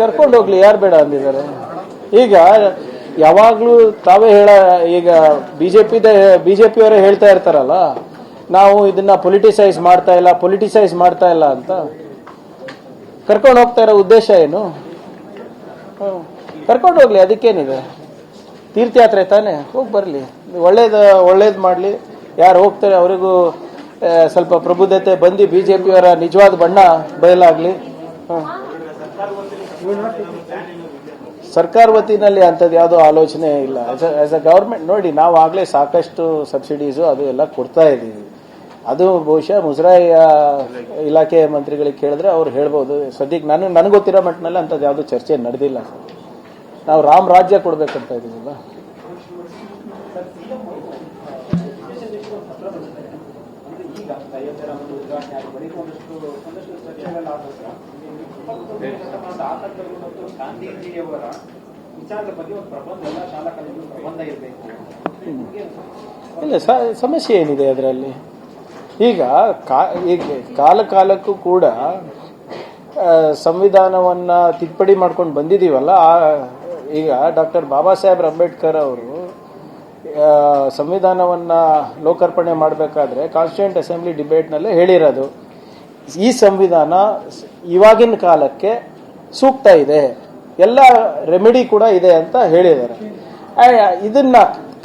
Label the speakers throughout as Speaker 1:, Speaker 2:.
Speaker 1: ಕರ್ಕೊಂಡು ಹೋಗ್ಲಿ, ಯಾರು ಬೇಡ ಅಂದಿದ್ದಾರೆ. ಈಗ ಯಾವಾಗಲೂ ತಾವೇ ಹೇಳ, ಈಗ ಬಿಜೆಪಿ ಪಿಯವರೇ ಹೇಳ್ತಾ ಇರ್ತಾರಲ್ಲ, ನಾವು ಇದನ್ನ ಪೊಲಿಟಿಸೈಸ್ ಮಾಡ್ತಾ ಇಲ್ಲ ಪೊಲಿಟಿಸೈಸ್ ಮಾಡ್ತಾ ಇಲ್ಲ ಅಂತ. ಕರ್ಕೊಂಡು ಹೋಗ್ತಾ ಇರೋ ಉದ್ದೇಶ ಏನು. ಕರ್ಕೊಂಡು ಹೋಗ್ಲಿ, ಅದಕ್ಕೇನಿದೆ. ತೀರ್ಥಯಾತ್ರೆ ತಾನೇ, ಹೋಗಿ ಬರಲಿ. ಒಳ್ಳೇದು ಒಳ್ಳೇದು ಮಾಡಲಿ. ಯಾರು ಹೋಗ್ತಾರೆ ಅವರಿಗೂ ಸ್ವಲ್ಪ ಪ್ರಬುದ್ಧತೆ, ಬಂದು ಬಿ ಜೆ ಪಿಯವರ ನಿಜವಾದ ಬಣ್ಣ ಬಯಲಾಗಲಿ. ಸರ್ಕಾರ ವತಿಯಲ್ಲಿ ಅಂಥದ್ದು ಯಾವುದೋ ಆಲೋಚನೆ ಇಲ್ಲ. ಆಸ್ ಅ ಗೌರ್ಮೆಂಟ್ ನೋಡಿ, ನಾವು ಆಗಲೇ ಸಾಕಷ್ಟು ಸಬ್ಸಿಡೀಸು ಅದು ಎಲ್ಲ ಕೊಡ್ತಾ ಇದ್ದೀವಿ. ಅದು ಬಹುಶಃ ಮುಜರಾಯಿಯ ಇಲಾಖೆ ಮಂತ್ರಿಗಳಿಗೆ ಕೇಳಿದ್ರೆ ಅವ್ರು ಹೇಳ್ಬೋದು. ಸದ್ಯಕ್ಕೆ ನನಗೆ ನನಗೆ ಗೊತ್ತಿರೋ ಮಟ್ಟಿನಲ್ಲಿ ಅಂಥದ್ದು ಯಾವುದೂ ಚರ್ಚೆ ನಡೆದಿಲ್ಲ. ಸರ್ ನಾವು ರಾಮ್ ರಾಜ್ಯ ಕೊಡಬೇಕಂತ ಇದೀವಲ್ಲ
Speaker 2: ವಿಚಾರದ ಬಗ್ಗೆ ಒಂದು ಪ್ರಬಂಧ ಎಲ್ಲ ಶಾಲಾ ಕಾಲೇಜು ಪ್ರಬಂಧ ಇರಬೇಕು
Speaker 1: ಇಲ್ಲ ಸಮಸ್ಯೆ ಏನಿದೆ ಅದರಲ್ಲಿ? ಈಗ ಈಗ ಕಾಲ ಕಾಲಕ್ಕೂ ಕೂಡ ಸಂವಿಧಾನವನ್ನ ತಿದ್ದುಪಡಿ ಮಾಡ್ಕೊಂಡು ಬಂದಿದೀವಲ್ಲ ಈಗ ಡಾಕ್ಟರ್ ಬಾಬಾ ಸಾಹೇಬ್ ಅಂಬೇಡ್ಕರ್ ಅವರು ಸಂವಿಧಾನವನ್ನ ಲೋಕಾರ್ಪಣೆ ಮಾಡಬೇಕಾದ್ರೆ ಕಾನ್ಸ್ಟಿಟ್ಯೂಂಟ್ ಅಸೆಂಬ್ಲಿ ಡಿಬೇಟ್ನಲ್ಲೇ ಹೇಳಿರೋದು. ಈ ಸಂವಿಧಾನ ಇವಾಗಿನ ಕಾಲಕ್ಕೆ ಸೂಕ್ತ ಇದೆ. ಎಲ್ಲ ರೆಮಿಡಿ ಕೂಡ ಇದೆ ಅಂತ ಹೇಳಿದ್ದಾರೆ. ಇದನ್ನ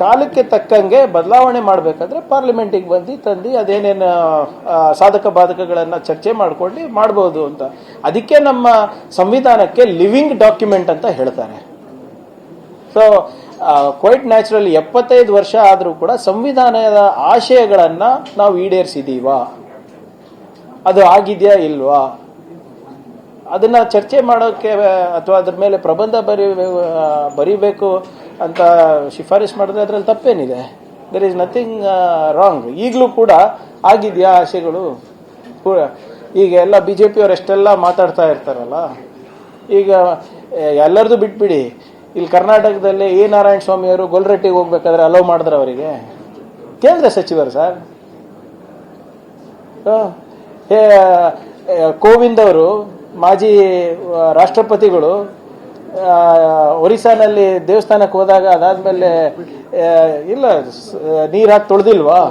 Speaker 1: ಕಾಲಕ್ಕೆ ತಕ್ಕಂಗೆ ಬದಲಾವಣೆ ಮಾಡಬೇಕಾದ್ರೆ ಪಾರ್ಲಿಮೆಂಟಿಗೆ ಬಂದು ತಂದು ಅದೇನೇನು ಸಾಧಕ ಬಾಧಕಗಳನ್ನು ಚರ್ಚೆ ಮಾಡ್ಕೊಂಡು ಮಾಡ್ಬೋದು ಅಂತ. ಅದಕ್ಕೆ ನಮ್ಮ ಸಂವಿಧಾನಕ್ಕೆ ಲಿವಿಂಗ್ ಡಾಕ್ಯುಮೆಂಟ್ ಅಂತ ಹೇಳ್ತಾರೆ. ಸೊ ಕ್ವೈಟ್ ನ್ಯಾಚುರಲ್ ಎಪ್ಪತ್ತೈದು ವರ್ಷ ಆದರೂ ಕೂಡ ಸಂವಿಧಾನದ ಆಶಯಗಳನ್ನು ನಾವು ಈಡೇರಿಸಿದೀವಾ? ಅದು ಆಗಿದೆಯಾ ಇಲ್ವಾ? ಅದನ್ನ ಚರ್ಚೆ ಮಾಡೋಕೆ, ಅಥವಾ ಅದ್ರ ಮೇಲೆ ಪ್ರಬಂಧ ಬರಿ ಬರೀಬೇಕು ಅಂತ ಶಿಫಾರಸ್ ಮಾಡಿದ್ರೆ ಅದ್ರಲ್ಲಿ ತಪ್ಪೇನಿದೆ. ದರ್ ಇಸ್ ನಥಿಂಗ್ ರಾಂಗ್ ಈಗಲೂ ಕೂಡ ಆಗಿದೆಯಾ ಆಸೆಗಳು? ಈಗ ಎಲ್ಲ ಬಿ ಜೆ ಪಿಯವ್ರು ಎಷ್ಟೆಲ್ಲ ಮಾತಾಡ್ತಾ ಇರ್ತಾರಲ್ಲ? ಈಗ ಎಲ್ಲರದು ಬಿಟ್ಬಿಡಿ. ಇಲ್ಲಿ ಕರ್ನಾಟಕದಲ್ಲಿ ಎ ನಾರಾಯಣ ಸ್ವಾಮಿ ಅವರು ಗೊಲ್ರಟ್ಟಿಗೆ ಹೋಗ್ಬೇಕಾದ್ರೆ ಅಲೋ ಮಾಡಿದ್ರೆ ಅವರಿಗೆ. ಕೇಂದ್ರ ಸಚಿವರು ಸರ್. ಕೋವಿಂದ್ ಅವರು, ಮಾಜಿ ರಾಷ್ಟ್ರಪತಿಗಳು ಒರಿಸ್ಸಾನಲ್ಲಿ ದೇವಸ್ಥಾನಕ್ಕೆ ಹೋದಾಗ ಅದಾದ್ಮೇಲೆ ಇಲ್ಲ ನೀರು ಹಾಕಿ ತೊಳೆದಿಲ್ವಾ?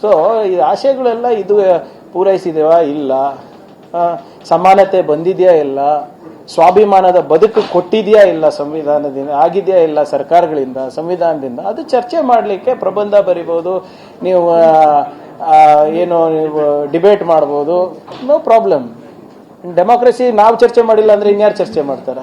Speaker 1: ಸೊ ಈ ಆಶಯಗಳೆಲ್ಲ ಇದು ಪೂರೈಸಿದೇವಾ ಇಲ್ಲ. ಸಮಾನತೆ ಬಂದಿದೆಯಾ? ಇಲ್ಲ. ಸ್ವಾಭಿಮಾನದ ಬದುಕು ಕೊಟ್ಟಿದೆಯಾ ಇಲ್ಲ ಸಂವಿಧಾನದಿಂದ, ಆಗಿದೆಯಾ ಇಲ್ಲ ಸರ್ಕಾರಗಳಿಂದ, ಸಂವಿಧಾನದಿಂದ? ಅದು ಚರ್ಚೆ ಮಾಡಲಿಕ್ಕೆ ಪ್ರಬಂಧ ಬರಿಬೋದು, ನೀವು ಏನು, ನೀವು ಡಿಬೇಟ್ ಮಾಡ್ಬೋದು. No problem. ಡೆಮೋಕ್ರಸಿ ನಾವು ಚರ್ಚೆ ಮಾಡಿಲ್ಲ ಅಂದ್ರೆ ಇನ್ಯಾರು ಚರ್ಚೆ ಮಾಡ್ತಾರೆ?